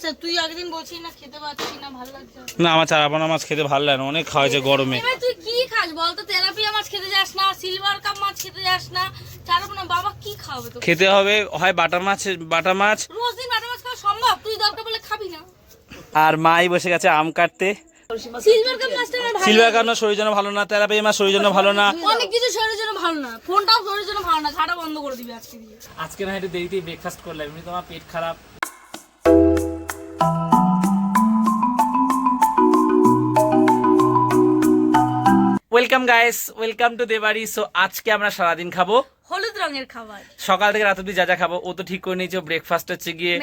এসেছে তুই একদিন বলছিস না খেতে পাচ্ছি না ভালো লাগছে না। না আমার চারাপোনা মাছ খেতে ভালো লাগে না অনেক খাওয়া হয়েছে গরমে। এবার তুই কি খাস বলতো তেলাপিয়া মাছ খেতে যাস না সিলভার কাপ মাছ খেতে যাস না না বাবা কি খাওয়াবে তো খেতে হবে হয় বাটা মাছ বাটা মাছ। রোজ দিন বাটা মাছ খাওয়া সম্ভব? তুই দরকার বলে খাবি না। আর মাই বসে গেছে আম কাটতে। সিলভার কাপ মাছটা আমার ভালো সিলভার কারণ শরীরের জন্য ভালো না তেলাপিয়া মাছ শরীরের জন্য ভালো না। অনেক কিছু শরীরের জন্য ভালো না ফোনটাও শরীরের জন্য ভালো না ঝাড়া বন্ধ করে দিবি আজকে দিয়ে। আজকে না একটু দেরিতেই ব্রেকফাস্ট করলাম এমনি তোমার পেট খারাপ। Welcome guys welcome to Debari so আজকে আমরা সারাদিন খাব হলুদ রঙের খাবার। সকাল থেকে রাত অব্দি যা যা খাব ও তো ঠিক করে নিয়েছে ব্রেকফাস্ট হচ্ছে গিয়ে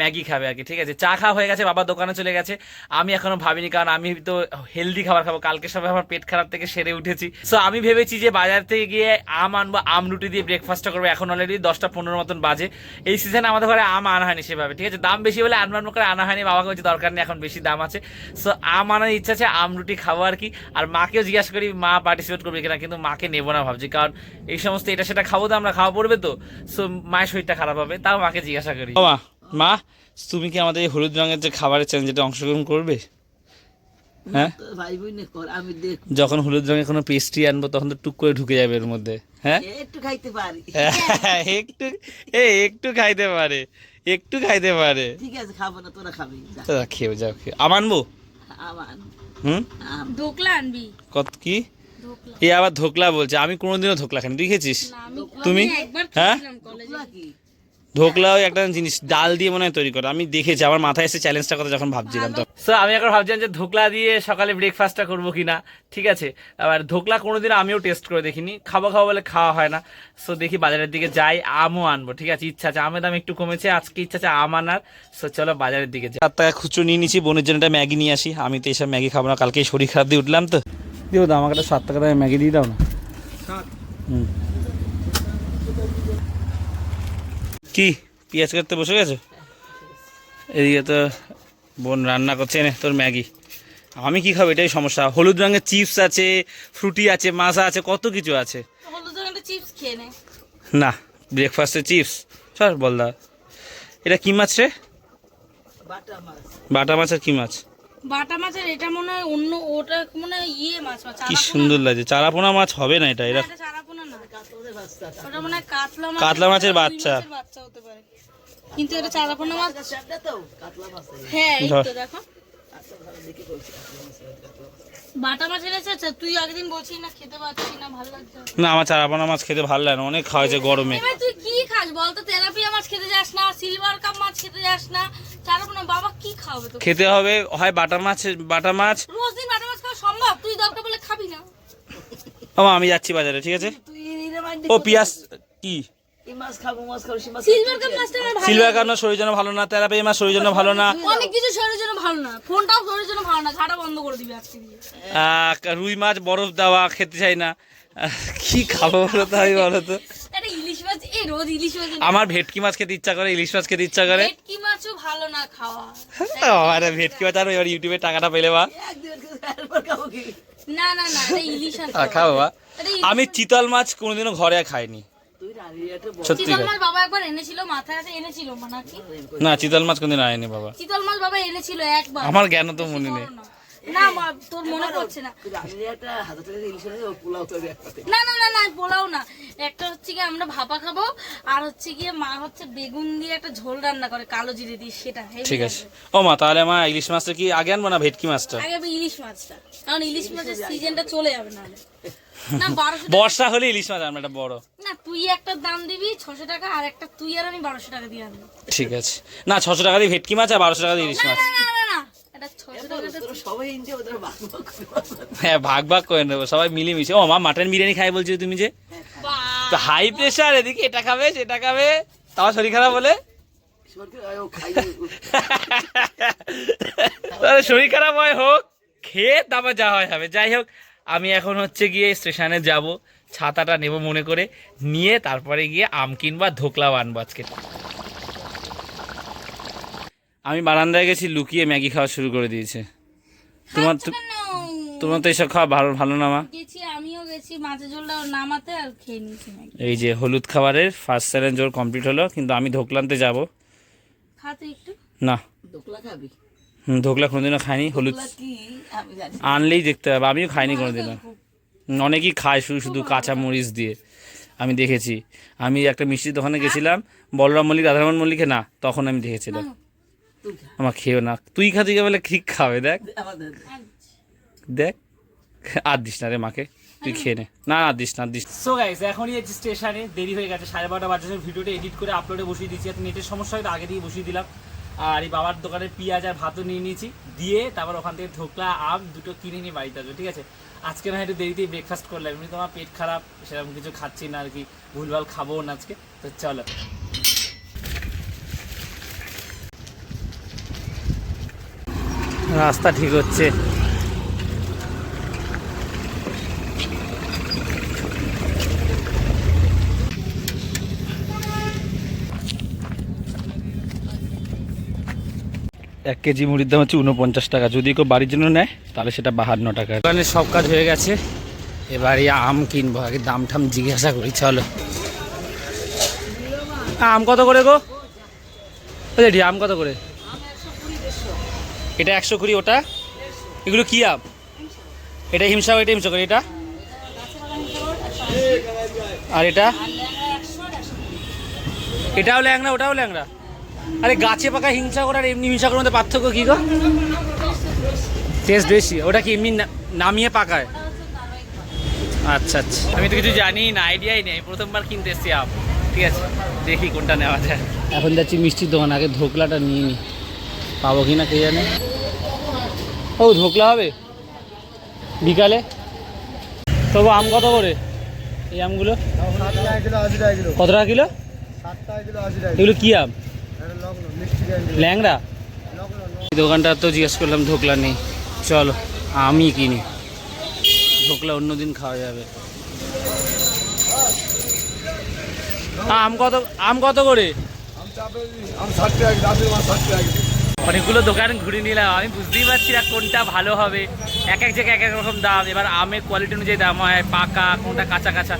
ম্যাগি। খাবে আর কি ঠিক আছে? চা খাওয়া হয়ে গেছে বাবা দোকানে চলে গেছে। আমি এখনও ভাবিনি কারণ আমি তো হেলদি খাবার খাব। কালকে সবাই আমার পেট খারাপ থেকে সেরে উঠেছি। সো আমি ভেবেছি যে বাজার থেকে গিয়ে আম আনব আম রুটি দিয়ে ব্রেকফাস্টটা করব। এখন অলরেডি দশটা পনেরো মতন বাজে। এই সিজনে আমাদের ঘরে আম আনা হয়নি সেভাবে ঠিক আছে? দাম বেশি বলে আনবার করে আনা হয়নি বাবাকে বলছে দরকার নেই এখন বেশি দাম আছে। সো আম আনার ইচ্ছা আছে আম রুটি খাব আর কি। আর মাকেও জিজ্ঞাসা করি মা পার্টিসিপেট করবে কিনা? কিন্তু মাকে নেব না ভাবছি কারণ এই সমস্ত এটা সেটা খাব তো আমরা খাওয়া পড়বে তো সো মায়ের শরীরটা খারাপ হবে তাও মাকে জিজ্ঞাসা করি। মা মা তুমি কি আমাদের এই হলুদ রঙের যে খাবারের চ্যালেঞ্জটা অংশগ্রহণ করবে? হ্যাঁ? আমি যখন হলুদ রঙের কোনো পেস্ট্রি আনব তখন তো টুক করে ঢুকে যাবে এর মধ্যে হ্যাঁ? একটু খাইতে পারি। একটু এ একটু খাইতে পারে একটু খাইতে পারে। ঠিক আছে খাব না তোরা খাবি যা। খেয়ে যাও খেয়ে। আম আনব? হুম? ঢোকলা আনবি? কত কি? এ আবার ধোকলা বলছে আমি কোনোদিনও ধোকলা খাইনি তুই খেয়েছিস? তুমি? হ্যাঁ? ধোকলাও একটা জিনিস ডাল দিয়ে মনে হয় তৈরি করে আমি দেখেছি আমার মাথায় এসে চ্যালেঞ্জটা কথা যখন ভাবছিলাম তো স্যার আমি এখন ভাবছিলাম যে ধোকলা দিয়ে সকালে ব্রেকফাস্টটা করব কিনা ঠিক আছে? আবার ধোকলা কোনোদিন আমিও টেস্ট করে দেখিনি খাব খাব বলে খাওয়া হয় না। সো দেখি বাজারের দিকে যাই আমও আনব ঠিক আছে? ইচ্ছা আছে আমের দাম একটু কমেছে আজকে ইচ্ছা আছে আম আনার। সো চলো বাজারের দিকে যাই। সাত টাকা খুচরো নিয়ে নিচ্ছি বোনের জন্য একটা ম্যাগি নিয়ে আসি। আমি তো এসব ম্যাগি খাব না কালকে শরীর খারাপ দিয়ে উঠলাম তো। দিও দাও আমাকে একটা সাত টাকা দামে ম্যাগি দিয়ে দাও না। হুম। কি পেঁয়াজ কাটতে বসে গেছো? এদিকে তো বোন রান্না করছে এনে তোর ম্যাগি। আমি কি খাব এটাই সমস্যা। হলুদ রঙের চিপস আছে ফ্রুটি আছে মাজা আছে কত কিছু আছে। হলুদ রঙের চিপস খেয়ে নে। না ব্রেকফাস্টে চিপস। চল বলদা এটা কি মাছ রে? বাটা বাটা মাছ আর কি মাছ? বাটা মাছের এটা মনে হয় অন্য ওটা মনে হয় ইয়ে মাছ মাছ কি সুন্দর লাগছে। চারাপোনা মাছ হবে না এটা? এটা চারাপোনা না। কাতলের বাচ্চা ওটা মনে হয় কাতলা মাছ কাতলা মাছের বাচ্চা। বাচ্চা। হতে পারে। কিন্তু এটা চারাপোনা মাছ তো কাতলা মাছ হ্যাঁ এই তো দেখো। আচ্ছা। বাটা মাছ এনেছে তুই একদিন বলছিস না খেতে পাচ্ছি না ভালো লাগছে। না। আমার চারাপোনা মাছ খেতে ভালো লাগে না অনেক খাওয়া হয়েছে গরমে। তুই কি খাস তেলাপিয়া মাছ খেতে যাস না সিলভার কাপ মাছ খেতে যাস না কি খাওয়াবে তো খেতে হবে হয় বাটা মাছ বাটা মাছ। রোজ দিন বাটা মাছ খাওয়া সম্ভব? তুই দরকার বলে খাবি না। ও আমি যাচ্ছি বাজারে ঠিক আছে? ও পিয়াস কি? মাছ খাব মাছ খাব সে মাছ সিলভার কাপ শরীরের জন্য ভালো না তেলাপিয়া মাছ শরীরের জন্য ভালো না। অনেক কিছু শরীরের জন্য ভালো না। ফোনটাও শরীরের জন্য ভালো না ঝাড়া বন্ধ করে দিবি আজকে দিয়ে। রুই মাছ বরফ দেওয়া খেতে চাই না। কি খাব বলো তো আমি বলো তো। ইলিশ মাছ এই রোজ ইলিশ মাছ এনে- আমার ভেটকি মাছ খেতে ইচ্ছা করে ইলিশ মাছ খেতে ইচ্ছা করে। ভেটকি মাছও ভালো না খাওয়া। আরে ভেটকি মাছ আর এবার ইউটিউবে টাকাটা পেলে বা। না না না এটা ইলিশ আর খাও বা আমি চিতল মাছ কোনোদিনও ঘরে খাইনি। তুই রানি একটা বড় সত্যি চিতল মাছ বাবা একবার এনেছিল মাথায় আছে এনেছিল নাকি না চিতল মাছ কোনদিন আয়নি বাবা। চিতল মাছ বাবা এনেছিল একবার। আমার জ্ঞান তো মনে নেই। না। মা তোর মনে পড়ছে না। না না না না পোলাও না। একটা হচ্ছে কি আমরা ভাপা খাব আর হচ্ছে গিয়ে মা হচ্ছে বেগুন দিয়ে একটা ঝোল রান্না করে কালো জিরে দিয়ে সেটা ঠিক আছে। ও মা তাহলে মা ইলিশ মাছটা কি আগে আনব না ভেটকি মাছটা? আগে ইলিশ মাছটা কারণ ইলিশ মাছের সিজনটা চলে যাবে না বর্ষা হলে ইলিশ মাছ আমরা একটা বড়। না তুই একটা দাম দিবি ছশো টাকা আর একটা তুই আর আমি বারোশো টাকা দিয়ে আনব। ঠিক আছে। না ছশো টাকা দিয়ে ভেটকি মাছ আর বারোশো টাকা দিয়ে ইলিশ মাছ। হ্যাঁ ভাগ ভাগ করে নেব সবাই মিলেমিশে। ও মা মাটন বিরিয়ানি খাই বলছো তুমি যে? তো হাই প্রেশার এদিকে এটা খাবে সেটা খাবে। তোমার শরীর খারাপ বলে শরীর খারাপ হয় হোক খেয়ে তারপর যা হয় হবে। যাই হোক আমি এখন হচ্ছে গিয়ে স্টেশনে যাব ছাতাটা নেব মনে করে নিয়ে তারপরে গিয়ে আম কিনবা ধোকলা আনব আজকে। আমি বারান্দায় গেছি লুকিয়ে ম্যাগি খাওয়া শুরু করে দিয়েছে। তোমার তোমার তো এইসব খাওয়া ভালো ভালো না মা। গেছি আমিও গেছি মাছের ঝোলটা নামাতে আর খেয়ে নিয়েছি এই যে হলুদ খাবারের ফার্স্ট চ্যালেঞ্জ ওর কমপ্লিট হলো কিন্তু আমি ধোকলানতে যাব। খা একটু। না। দোকলা খাবি? হুম ধোকলা কোনোদিনও খাইনি হলুদ আনলেই দেখতে হবে আমিও খাইনি কোনোদিনও। হুম, অনেকেই খায় শুধু শুধু কাঁচা মরিচ দিয়ে আমি দেখেছি। আমি একটা মিষ্টির দোকানে গেছিলাম বলরাম মল্লিক রাধারমন মল্লিকে না তখন আমি দেখেছিলাম। খা আমার খেয়েও না। তুই খা তুই বলে ঠিক খাবে, দেখ। দেখ। আর দিস না রে মাকে, তুই খেয়ে নে। না আর দিস না আর দিস সো গাইস এখনই এই স্টেশনে দেরি হয়ে গেছে, সাড়ে বারোটা বাজে। ভিডিওটা এডিট করে আপলোডে বসিয়ে দিয়েছি। এত নেটের সমস্যা হয়তো আগে দিয়ে বসিয়ে দিলাম। আর এই বাবার দোকানে পেঁয়াজ আর ভাতও নিয়ে নিয়েছি। দিয়ে তারপর ওখান থেকে ধোকলা আম দুটো কিনে নিয়ে বাড়িতে আসব, ঠিক আছে? আজকে না একটু দেরিতেই ব্রেকফাস্ট করলাম। এমনি তোমার পেট খারাপ, সেরকম কিছু খাচ্ছি না আর কি। ভুলভাল খাব না আজকে। তো চলো। রাস্তা ঠিক হচ্ছে। এক কেজি মুড়ির দাম হচ্ছে উনপঞ্চাশ টাকা। যদি কেউ বাড়ির জন্য নেয় তাহলে সেটা বাহান্ন টাকা। দোকানে সব কাজ হয়ে গেছে। এবারে আম কিনবো আগে দাম ঠাম জিজ্ঞাসা করি চলো। আম কত করে গো? রেডি আম কত করে? এটা একশো কুড়ি ওটা? এগুলো কি আম? এটা হিমসা এটা হিমসা করে এটা? আর এটা? এটাও ল্যাংড়া ওটাও ল্যাংড়া। আরে গাছে পাকা হিংসা করার এমনি হিংসা করার মধ্যে পার্থক্য কি গো? টেস্ট বেশি ওটা কি এমনি নামিয়ে পাকায়? আচ্ছা আচ্ছা। আমি তো কিছু জানি না আইডিয়াই নেই। প্রথমবার কিনতে এসছি আম। ঠিক আছে দেখি কোনটা নেওয়া যায়। এখন যাচ্ছি মিষ্টির দোকান আগে ধোকলাটা নিয়ে নি। পাবো কি না কে জানে? ও ধোকলা হবে? বিকালে? তবু আম কত করে? এই আমগুলো? কত টাকা কিলো? এগুলো কি আম? ল্যাংড়া? দোকানটা তো জিজ্ঞেস করলাম, ঢোকলা নেই। চলো, আমি কিনি। ধোকলা অন্যদিন খাওয়া যাবে। আম কত আম কত করে? অনেকগুলো দোকান ঘুরে নিলাম। আমি বুঝতেই পারছি না কোনটা ভালো হবে। এক এক জায়গায় এক এক রকম দাম। এবার আমের কোয়ালিটি অনুযায়ী দাম হয় পাকা কোনটা কাঁচা কাঁচা।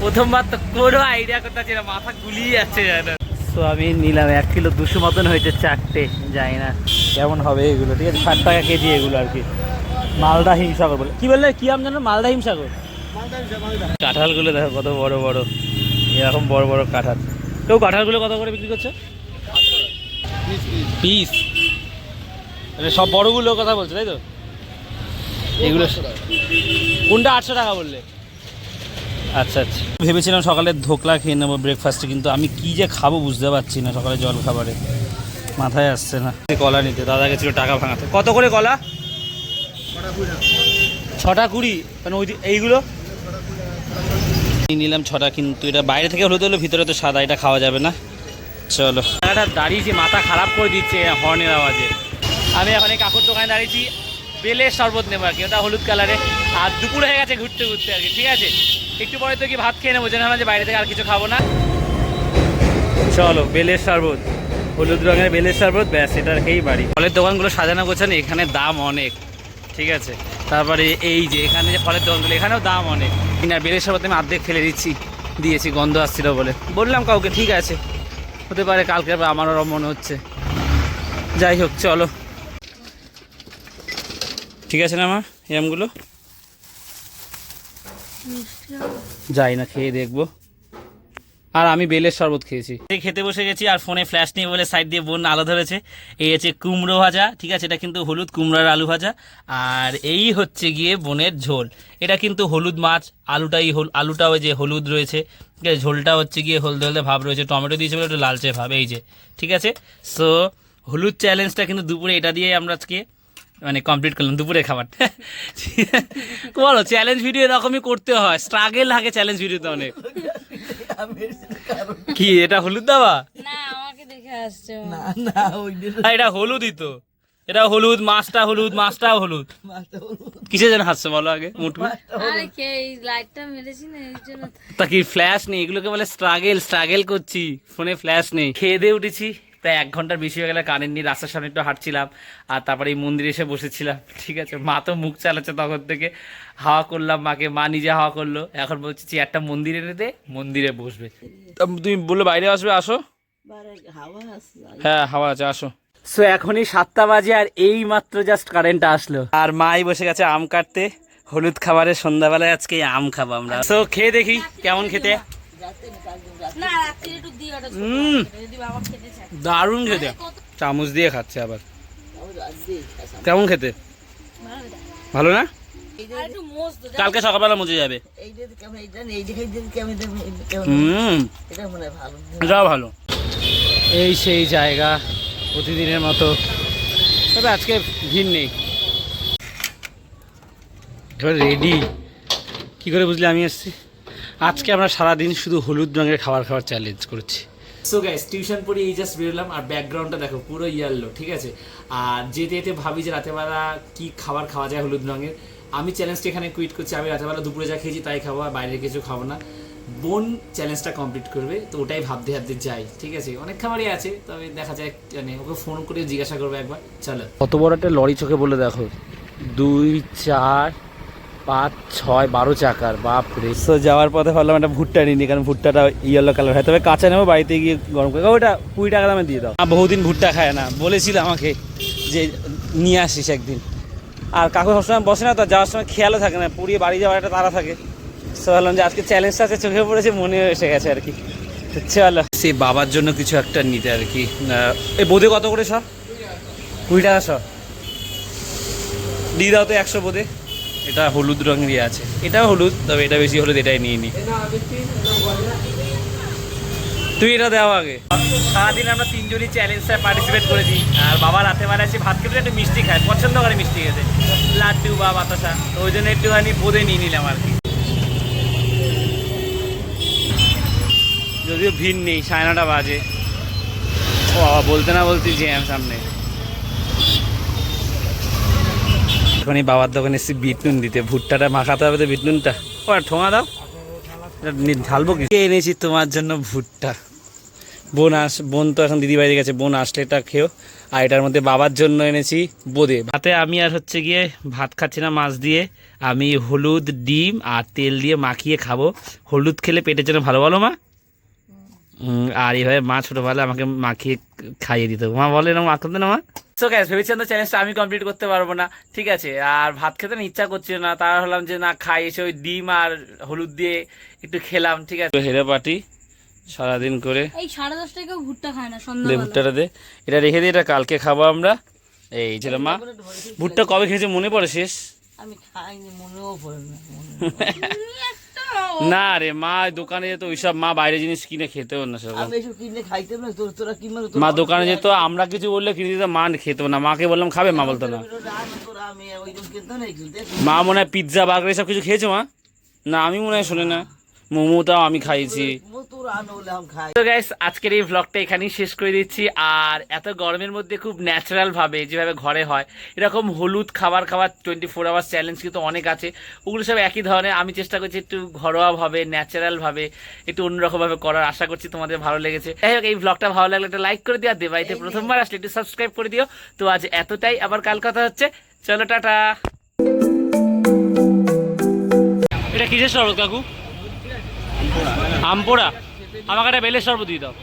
প্রথমবার তো কোনো আইডিয়া করতে পারছি না মাথা গুলিয়ে যাচ্ছে জানো তো আমি নিলাম এক কিলো দুশো মতন হয়েছে চারটে যাই না কেমন হবে এগুলো ঠিক আছে? ষাট টাকা কেজি এগুলো আর কি। মালদা হিমসাগর বলে। কি বললে? কি আম জানো? মালদা হিমসাগর? কাঁঠালগুলো দেখো কত বড় বড়। এরকম বড় বড় কাঁঠাল। কেউ কাঁঠালগুলো কত করে বিক্রি করছে? পিস মানে সব বড়গুলো কথা বলছো তাই তো? এগুলো কোনটা আটশো টাকা বললে? আচ্ছা আচ্ছা। ভেবেছিলাম সকালে ধোকলা খেয়ে নেব ব্রেকফাস্টে কিন্তু আমি কি যে খাব বুঝতে পারছি না সকালে জল খাবারে। মাথায় আসছে না। কলা নিতে দাদা গেছিল টাকা ভাঙাতে। কত করে কলা? ছটা কুড়ি। মানে ওই এইগুলো? নিলাম ছটা কিন্তু এটা বাইরে থেকে হলুদ হলো ভিতরে তো সাদা এটা খাওয়া যাবে না। চলো। এটা দাঁড়িয়েছি মাথা খারাপ করে দিচ্ছে হর্নের আওয়াজে। আমি এখন এই কাকুর দোকানে দাঁড়িয়েছি বেলের শরবত নেব আর কি, ওটা হলুদ কালারে আর দুপুর হয়ে গেছে ঘুরতে ঘুরতে আর কি, ঠিক আছে? একটু পরে তো কি ভাত খেয়ে নেব জানা যে বাইরে থেকে আর কিছু খাব না। চলো বেলের শরবত, হলুদ রঙের বেলের শরবত, ব্যাস, এটা খেয়েই বাড়ি। ফলের দোকানগুলো সাজানো গোছানো, এখানে দাম অনেক, ঠিক আছে? তারপরে এই যে, এখানে যে ফলের দোকানগুলো, এখানেও দাম অনেক। না বেলের শরবত আমি অর্ধেক ফেলে দিচ্ছি, দিয়েছি, গন্ধ আসছিল বলে। বললাম কাউকে, ঠিক আছে। হতে পারে কালকে আমারও মনে হচ্ছে। যাই হোক চলো। ঠিক আছে না মা? এমগুলো যাই না খেয়ে দেখব। আর আমি বেলের শরবত খেয়েছি। খেতে বসে গেছি আর ফোনে ফ্ল্যাশ নিয়ে বলে সাইড দিয়ে বোন আলো ধরেছে। এই হচ্ছে কুমড়ো ভাজা, ঠিক আছে? এটা কিন্তু হলুদ কুমড়োর আলু ভাজা। আর এই হচ্ছে গিয়ে বোনের ঝোল। এটা কিন্তু হলুদ মাছ, আলুটাই হল, আলুটাও যে হলুদ রয়েছে। ঠিক আছে? ঝোলটা হচ্ছে গিয়ে হলদে হলদে ভাব রয়েছে। টমেটো দিয়েছে বলে একটু লালচে ভাব, এই যে। ঠিক আছে? সো হলুদ চ্যালেঞ্জটা কিন্তু দুপুরে এটা দিয়ে আমরা আজকে মানে কমপ্লিট করলাম দুপুরে খাবার বলো চ্যালেঞ্জ ভিডিও এরকমই করতে হয়। স্ট্রাগেল লাগে চ্যালেঞ্জ ভিডিওতে অনেক। কি এটা হলুদ দাবা? না আমাকে দেখে আসছে না না ওই এটা হলুদই তো। এটা হলুদ মাছটা হলুদ মাছটাও হলুদ। মাছটা হলো কিসে যেন হাসছে বলো আগে মুঠু আরে কে এই লাইটটা মেরেছি না এই জন্য তা কি ফ্ল্যাশ নেই? এগুলোকে বলে স্ট্রাগেল স্ট্রাগেল করছি। ফোনে ফ্ল্যাশ নেই। খেয়ে দিয়ে উঠেছি। তাই এক ঘণ্টার বেশি হয়ে গেলে কারেন্ট নিয়ে রাস্তার সামনে একটু হাঁটছিলাম আর তারপরে এই মন্দিরে এসে বসেছিলাম। ঠিক আছে মা তো মুখ চালাচ্ছে তখন থেকে। হাওয়া করলাম মাকে মা নিজে হাওয়া করল। এখন বলছি চেয়ারটা মন্দিরে এনে দে মন্দিরে বসবে। তা তুমি বললে বাইরে আসবে আসো। হ্যাঁ হাওয়া আছে আসো। সো এখনই সাতটা বাজে আর এই মাত্র জাস্ট কারেন্ট আসলো। আর মাই বসে গেছে আম কাটতে। হলুদ খাবারের সন্ধ্যাবেলায় আজকে আম খাব আমরা। সো খেয়ে দেখি কেমন খেতে? দারুণ খেতে। চামচ দিয়ে খাচ্ছে আবার। কেমন খেতে? ভালো না? কালকে সকালবেলা মুছে যাবে। এটা ভালো। এটাও ভালো। এই সেই জায়গা প্রতিদিনের মতো। তবে আজকে ভিড় নেই। এবার রেডি কি করে বুঝলি আমি এসছি? আজকে আমরা সারাদিন শুধু হলুদ রঙের খাবার খাওয়ার চ্যালেঞ্জ করেছি। সো গাইস টিউশন পড়ে এই জাস্ট বেরোলাম আর ব্যাকগ্রাউন্ডটা দেখো পুরো ইয়ারলো ঠিক আছে? আর যেতে যেতে ভাবি যে রাতেবেলা কি খাবার খাওয়া যায় হলুদ রঙের। আমি চ্যালেঞ্জটা এখানে কুইট করছি আমি রাতেবেলা দুপুরে যা খেয়েছি তাই খাব আর বাইরে কিছু খাব না। বোন চ্যালেঞ্জটা কমপ্লিট করবে তো ওটাই ভাবতে ভাবতে যাই ঠিক আছে? অনেক খাবারই আছে তবে দেখা যায় মানে ওকে ফোন করে জিজ্ঞাসা করবে একবার চলো। কত বড় একটা লরি চোখে বলে দেখো। দুই চার পাঁচ ছয় বারো চাকার বাপ রে। সো যাওয়ার পথে ভাবলাম একটা ভুট্টা নিই কারণ ভুট্টাটা ইয়েলো কালার হয়। তবে কাঁচা নেব বাড়িতে গিয়ে গরম করে। ওটা কুড়ি টাকা দামে দিয়ে দাও। বহুদিন ভুট্টা খায় না। বলেছিল আমাকে যে নিয়ে আসিস একদিন। আর কাকু সবসময় বসে না তো যাওয়ার সময় খেয়ালও থাকে না। পুড়িয়ে বাড়ি যাওয়ার একটা তারা থাকে। সো ভাবলাম যে আজকে চ্যালেঞ্জটা আছে চোখে পড়েছে মনে এসে গেছে আর কি। তো চলো। সে বাবার জন্য কিছু একটা নিতে আর কি। এই বোধে কত করে সব কুড়ি টাকা সব দিয়ে দাও তো একশো বোধে এটা হলুদ রঙেরই আছে। এটাও হলুদ, তবে এটা বেশি হলুদ, এটাই নিয়ে নি। তুই এটা দেওয়া আগে। সারাদিন আমরা তিনজনই চ্যালেঞ্জটা পার্টিসিপেট করেছি। আর বাবা রাতে বেলা এসে ভাত খেতে একটু মিষ্টি খায়, পছন্দ করে মিষ্টি খেতে। লাড্ডু বা বাতাসা, তো ওই জন্য একটুখানি বোধে নিয়ে নিলাম আর কি। যদিও ভিড় নেই, সাড়ে নটা বাজে। ও বাবা, বলতে না বলতে জ্যাম সামনে। এখনই বাবার দোকানে এসেছি বিটনুন দিতে। ভুট্টাটা মাখাতে হবে তো বিটনুনটা। ও ঠোঙা দাও। ঢালবো কি? এনেছি তোমার জন্য ভুট্টা। বোন আস, বোন তো এখন দিদি বাড়ি গেছে। বোন আসলে এটা খেও আর এটার মধ্যে বাবার জন্য এনেছি বোদে। ভাতে আমি আর হচ্ছে গিয়ে ভাত খাচ্ছি না মাছ দিয়ে। আমি হলুদ, ডিম আর তেল দিয়ে মাখিয়ে খাব। হলুদ খেলে পেটের জন্য ভালো বলো মা। আর এইভাবে মা ছোটোবেলা আমাকে মাখিয়ে খাইয়ে দিত। মা বলে না মাখাতে না মা? সো গ্যাস ভেবেছিলাম তো চ্যালেঞ্জটা আমি কমপ্লিট করতে পারব না। ঠিক আছে আর ভাত খেতে না ইচ্ছা করছিল না তার হলাম যে না খাই এসে ওই ডিম আর হলুদ দিয়ে একটু খেলাম ঠিক আছে। হেরে পাটি সারাদিন করে। এই সাড়ে দশটায় কেউ ভুট্টা খায় না দে সন্ধ্যাবেলা ভুট্টাটা দে। এটা রেখে দিই এটা কালকে খাব আমরা। এই ছিল মা। ভুট্টা কবে খেয়েছে মনে পড়ে শেষ? আমি খাইনি মনেও পড়ে না। না রে মা দোকানে যেত ওইসব মা বাইরে জিনিস কিনে খেতেও না সব আমি এসব কিনে খাইতে না তোর তোরা কিনবে মা দোকানে যেত আমরা কিছু বললে কিনে দিত মা খেতো না। মাকে বললাম খাবে? মা বলতো না। মা মনে হয় পিৎজা বার্গার এসব কিছু খেয়েছো মা? না আমি মনে হয় শুনে না। মোমোটাও আমি খাইছি তোরা আনো বলে আমি খাই তো গাইস আজকের এই ভ্লগটা এখানেই শেষ করে দিচ্ছি। আর এত গরমের মধ্যে খুব ন্যাচারাল ভাবে যেভাবে ঘরে হয় এরকম হলুদ খাবার খাবার টোয়েন্টি ফোর আওয়ার্স চ্যালেঞ্জ কিন্তু অনেক আছে। ওগুলো সব একই ধরনের। আমি চেষ্টা করছি একটু ঘরোয়া ভাবে ন্যাচারাল ভাবে একটু অন্যরকম ভাবে করার। আশা করছি তোমাদের ভালো লেগেছে। যাই হোক এই ভ্লগটা ভালো লাগলে একটা লাইক করে দিও আর দেবাইতে প্রথমবার আসলে একটু সাবস্ক্রাইব করে দিও। তো আজ এতটাই আবার কাল কথা হচ্ছে। চলো টাটা। এটা কিসের শরবত কাকু? আমপোড়া। আমাকে একটা বেলের শরবত দিয়ে দাও।